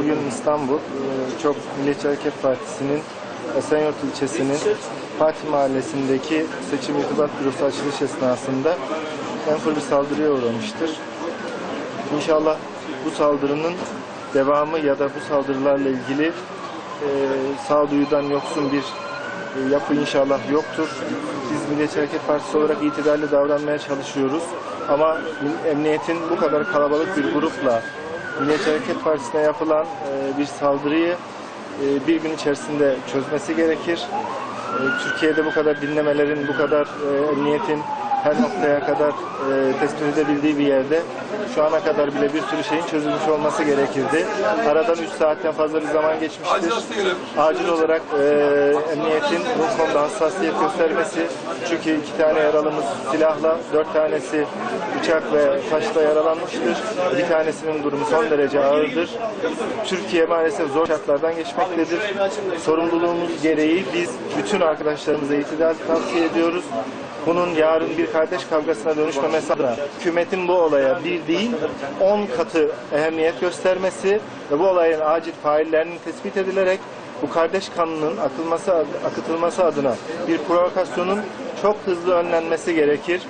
bugün İstanbul, e, çok Milliyetçi Hareket Partisi'nin Esenyurt ilçesinin Fatih Mahallesi'ndeki seçim irtibat bürosu açılış esnasında enfur bir saldırıya uğramıştır. İnşallah bu saldırının devamı ya da bu saldırılarla ilgili e, sağduyudan yoksun bir e, yapı inşallah yoktur. Biz Milliyetçi Hareket Partisi olarak itidalli davranmaya çalışıyoruz. Ama emniyetin bu kadar kalabalık bir grupla Milliyetçi Hareket Partisi'ne yapılan e, bir saldırıyı e, bir gün içerisinde çözmesi gerekir. E, Türkiye'de bu kadar dinlemelerin, bu kadar e, emniyetin her noktaya kadar e, tespit edebildiği bir yerde şu ana kadar bile bir sürü şeyin çözülmüş olması gerekirdi. Aradan 3 saatten fazla bir zaman geçmiştir. Acil olarak e, emniyetin bu konuda hassasiyet göstermesi. Çünkü iki tane yaralımız silahla, dört tanesi bıçak ve taşla yaralanmıştır. Bir tanesinin durumu son derece ağırdır. Türkiye maalesef zor şartlardan geçmektedir. Sorumluluğumuz gereği biz bütün arkadaşlarımıza itidal tavsiye ediyoruz. Bunun yarın bir kardeş kavgasına dönüşmemesi adına hükümetin bu olaya bir değil 10 katı ehemmiyet göstermesi ve bu olayın acil faillerinin tespit edilerek bu kardeş kanının akılması, akıtılması adına bir provokasyonun çok hızlı önlenmesi gerekir.